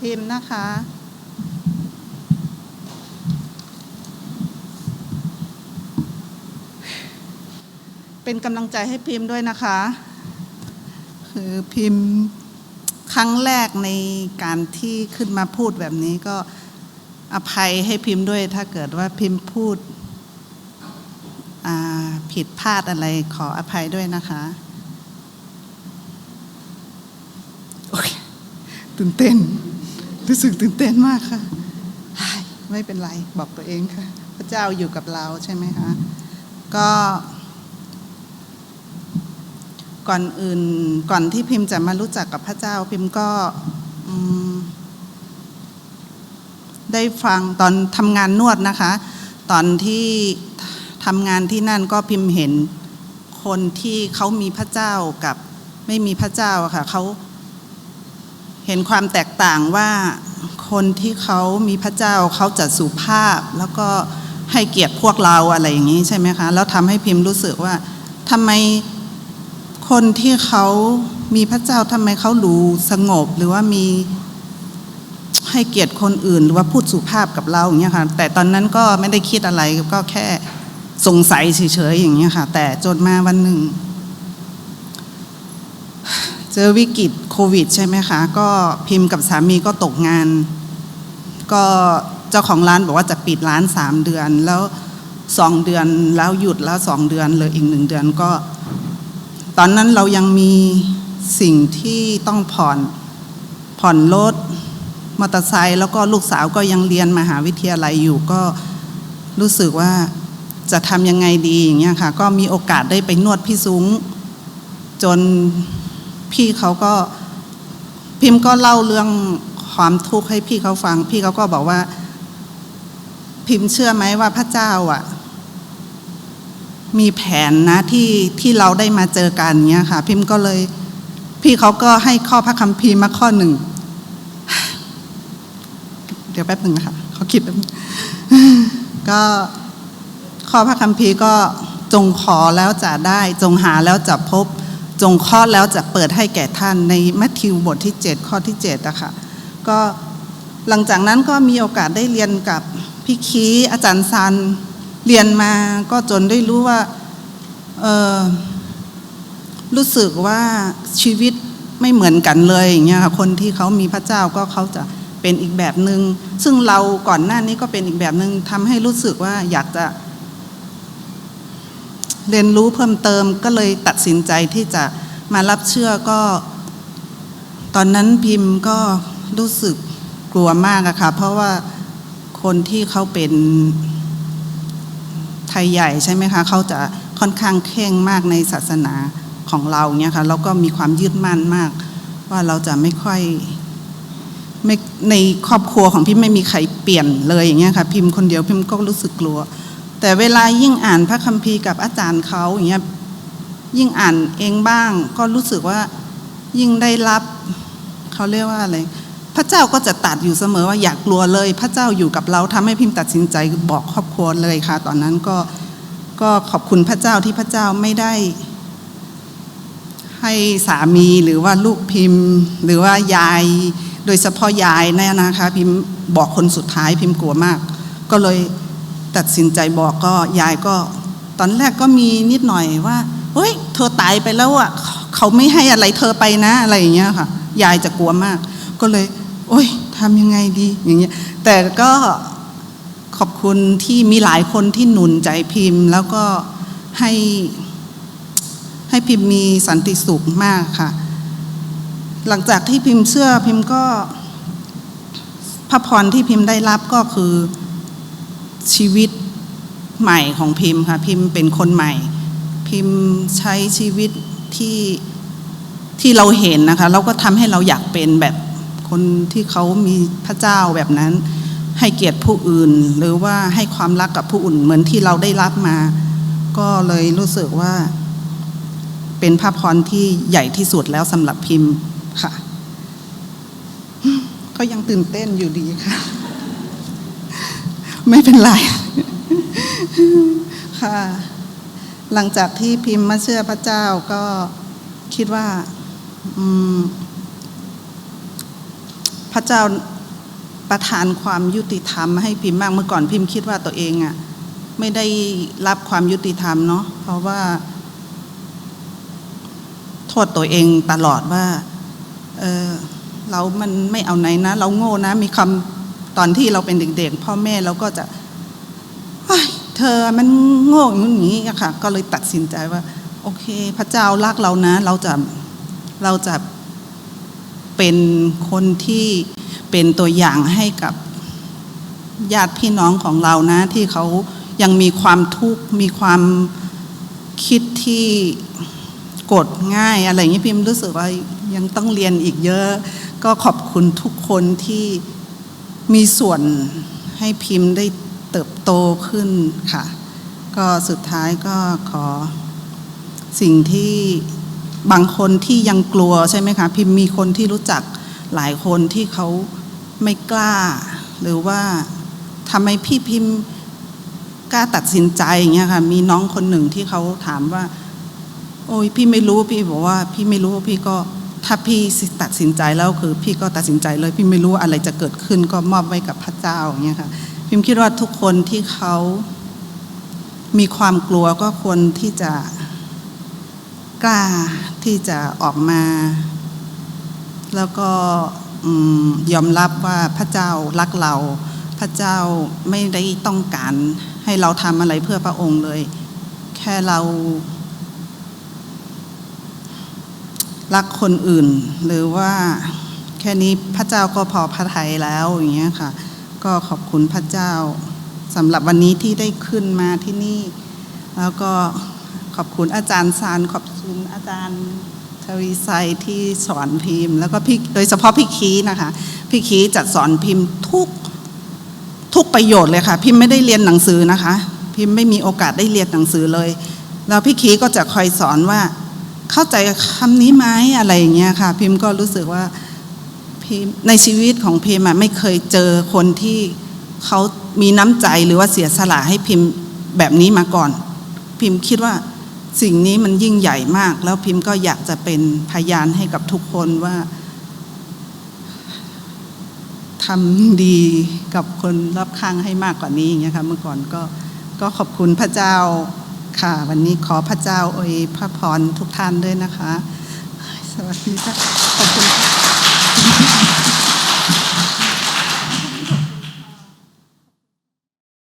พิมพ์นะคะ เป็นกำลังใจให้พิมพ์ด้วยนะคะ คือพิมพ์ครั้งแรกในการที่ขึ้นมาพูดแบบนี้ก็อภัยให้พิมพ์ด้วย ถ้าเกิดว่าพิมพ์พูดผิดพลาดอะไรขออภัยด้วยนะคะโอเคตื่นเต้น รู้สึกตื่นเต้นมากค่ะเฮ้ยไม่เป็นไรบอกตัวเองค่ะ พระเจ้าอยู่กับเราใช่ไหมคะ ก็ ก่อนอื่นก่อนที่พิมพ์จะมารู้จักกับพระเจ้า พิมพ์ก็อืมได้ฟังตอนทำงานนวดนะคะ ตอนที่ทำงานที่นั่นก็พิมพ์เห็นคนที่เขามีพระเจ้ากับไม่มีพระเจ้าอะค่ะเขา เห็นความแตกต่างว่าคนที่เขามีพระเจ้าเขาจะสุภาพ แล้วก็ให้เกียรติพวกเราอะไรอย่างนี้ใช่ไหมคะแล้วทำให้พิมพ์รู้สึกว่าทำไมคนที่เขามีพระเจ้าทำไมเขาดูสงบหรือว่ามีให้เกียรติคนอื่น หรือว่าพูดสุภาพกับเราอย่างเงี้ยค่ะแต่ตอนนั้นก็ไม่ได้คิดอะไรก็แค่สงสัยเฉยๆอย่างเงี้ยค่ะ แต่จนมาวันหนึ่ง จอวิกฤตโควิด ใช่ไหมคะ ก็พิมพ์กับสามีก็ตกงาน ก็เจ้าของร้านบอกว่าจะปิดร้านสามเดือน แล้วสองเดือนแล้วหยุดแล้วสองเดือนเลยอีกหนึ่งเดือนก็ ตอนนั้นเรายังมีสิ่งที่ต้องผ่อนผ่อนรถมอเตอร์ไซค์แล้วก็ลูกสาวก็ยังเรียนมหาวิทยาลัยอยู่ก็รู้สึกว่าจะทำยังไงดีอย่างเงี้ยค่ะ ก็มีโอกาสได้ไปนวดพี่ซุ้งจน พี่เขาก็พิมพ์ก็เล่าเรื่องความทุกข์ให้พี่เขาฟัง พี่เขาก็บอกว่า พิมพ์เชื่อไหมว่าพระเจ้าอะ มีแผนนะที่ที่เราได้มาเจอกันเนี้ยค่ะ พิมพ์ก็เลย พี่เขาก็ให้ข้อพระคัมภีร์มาข้อหนึ่งเดี๋ยวแป๊บหนึ่งนะคะเขาคิดก็ข้อพระคัมภีร์ก็จงขอแล้วจะได้ จงหาแล้วจะพบ จงเคาะแล้วจะเปิดให้แก่ท่านในมัทธิวบทที่ 7 ข้อที่7อะค่ะก็หลังจากนั้นก็มีโอกาสได้เรียนกับพี่คีอาจารย์ซันเรียนมาก็จนได้รู้ว่าเออรู้สึกว่าชีวิตไม่เหมือนกันเลยอย่างเงี้ยค่ะคนที่เขามีพระเจ้าก็เขาจะเป็นอีกแบบหนึง่งซึ่งเราก่อนหน้านี้ก็เป็นอีกแบบหนึง่งทำให้รู้สึกว่าอยากจะ เรียนรู้เพิ่มเติมก็เลยตัดสินใจที่จะมารับเชื่อก็ ตอนนั้นพิมพ์ก็รู้สึกกลัวมากอะค่ะ เพราะว่าคนที่เขาเป็นไทยใหญ่ใช่ไหมคะเขาจะค่อนข้างเข่งมากในศาสนาของเราเนี่ยค่ะแล้วก็มีความยึดมั่นมาก ว่าเราจะไม่ค่อยไม่ในครอบครัวของพิมไม่มีใครเปลี่ยนเลยอย่างเงี้ยค่ะ พิมพ์คนเดียวพิมก็รู้สึกกลัว แต่เวลายิ่งอ่านพระคัมภีร์กับอาจารย์เขาอย่างเงี้ยยิ่งอ่านเองบ้าง ก็รู้สึกว่ายิ่งได้รับเขาเรียกว่าอะไรพระเจ้าก็จะตัดอยู่เสมอว่าอย่ากกลัวเลย พระเจ้าอยู่กับเราทำให้พิมพ์ตัดสินใจบอกครอบครัวเลยค่ะ ตอนนั้นก็ก็ขอบคุณพระเจ้าที่พระเจ้าไม่ได้ ให้สามีหรือว่าลูกพิมพ์ หรือว่ายาย โดยเฉพาะยายเนี่ยนะคะ พิมพ์บอกคนสุดท้ายพิมพ์กลัวมาก ก็เลย ตัดสินใจบอกก็ยายก็ ตอนแรกก็มีนิดหน่อยว่าเฮ้ย เธอตายไปแล้วอะเขาไม่ให้อะไรเธอไปนะอะไรอย่างเงี้ยค่ะ ยายจะกลัวมาก ก็เลย โอ้ยทำยังไงดีอย่างเงี้ยแต่ก็ขอบคุณที่มีหลายคนที่หนุนใจพิมพ์ แล้วก็ให้ให้พิมพ์มีสันติสุขมากค่ะ หลังจากที่พิมพ์เชื่อพิมพ์ก็พระพรที่พิมพ์ได้รับก็คือ ชีวิตใหม่ของพิมพ์ค่ะพิมพ์เป็นคนใหม่ พิมพ์ใช้ชีวิตที่ที่เราเห็นนะคะแล้วก็ทำให้เราอยากเป็นแบบคนที่เขามีพระเจ้าแบบนั้น ให้เกียรติผู้อื่น หรือว่าให้ความรักกับผู้อื่นเหมือนที่เราได้รับมา ก็เลยรู้สึกว่า เป็นพระพรที่ใหญ่ที่สุดแล้วสำหรับพิมพ์ค่ะ ก็ยังตื่นเต้นอยู่ดีค่ะ ไม่เป็นไร ค่ะ หลังจากที่พิมพ์มาเชื่อพระเจ้าก็คิดว่าพระเจ้าประทานความยุติธรรมให้พิมพ์มากเมื่อก่อนพิมพ์คิดว่าตัวเองอะไม่ได้รับความยุติธรรมเนาะเพราะว่า โทษตัวเองตลอดว่า เออเรามันไม่เอาไหนนะ เราโง่นะ มีคำ ตอนที่เราเป็นเด็กๆ พ่อแม่เราก็จะเธอมันโง่อย่างนี้อะค่ะ ก็เลยตัดสินใจว่า โอเค พระเจ้ารักเรานะ เราจะเราจะเป็นคนที่เป็นตัวอย่างให้กับญาติพี่น้องของเรานะ ที่เขายังมีความทุกข์มีความคิดที่กดง่ายอะไรอย่างนี้พิมรู้สึกว่ายังต้องเรียนอีกเยอะ ก็ขอบคุณทุกคนที่ มีส่วนให้พิมพ์ได้เติบโตขึ้นค่ะ ก็สุดท้ายก็ขอสิ่งที่บางคนที่ยังกลัวใช่ไหมคะพิมพ์มีคนที่รู้จักหลายคนที่เขาไม่กล้า หรือว่าทำไมพี่พิมพ์กล้าตัดสินใจอย่างเงี้ยค่ะมีน้องคนหนึ่งที่เขาถามว่า โอ้ยพี่ไม่รู้พี่บอกว่า พี่ไม่รู้พี่ก็ ถ้าพี่ตัดสินใจแล้วคือ พี่ก็ตัดสินใจเลย พี่ไม่รู้อะไรจะเกิดขึ้น ก็มอบไว้กับพระเจ้าอย่างเงี้ยค่ะพิมคิดว่าทุกคนที่เขามีความกลัวก็ควรที่จะกล้าที่จะออกมา แล้วก็อยอมรับว่าพระเจ้ารักเรา พระเจ้าไม่ได้ต้องการให้เราทำอะไรเพื่อพระองค์เลย แค่เรา รักคนอื่น หรือว่าแค่นี้พระเจ้าก็พอพระทัยแล้วอย่างเงี้ยค่ะ ก็ขอบคุณพระเจ้าสำหรับวันนี้ที่ได้ขึ้นมาที่นี่ แล้วก็ขอบคุณอาจารย์ซานขอบคุณอาจารย์ทวีไซที่สอนพิมพ์ แล้วก็พี่โดยเฉพาะพี่คีนะคะพี่คีจัดสอนพิมพ์ทุกทุกประโยชน์เลยค่ะ พิมพ์ไม่ได้เรียนหนังสือนะคะ พิมพ์ไม่มีโอกาสได้เรียนหนังสือเลย แล้วพี่คีก็จะคอยสอนว่า เข้าใจคำนี้ไหมอะไรอย่างเงี้ยค่ะ พิมพ์ก็รู้สึกว่าพิมพ์ในชีวิตของพิมพ์ไม่เคยเจอคนที่เขามีน้ำใจหรือว่าเสียสละให้พิมพ์แบบนี้มาก่อน พิมพ์คิดว่าสิ่งนี้มันยิ่งใหญ่มาก แล้วพิมพ์ก็อยากจะเป็นพยานให้กับทุกคนว่าทำดีกับคนรอบข้างให้มากกว่านี้อย่างเงี้ยค่ะเมื่อก่อนก็ก็ขอบคุณพระเจ้า ค่ะ วันนี้ขอพระเจ้าอวยพระพรทุกท่านด้วยนะคะ สวัสดีค่ะขอบคุณค่ะ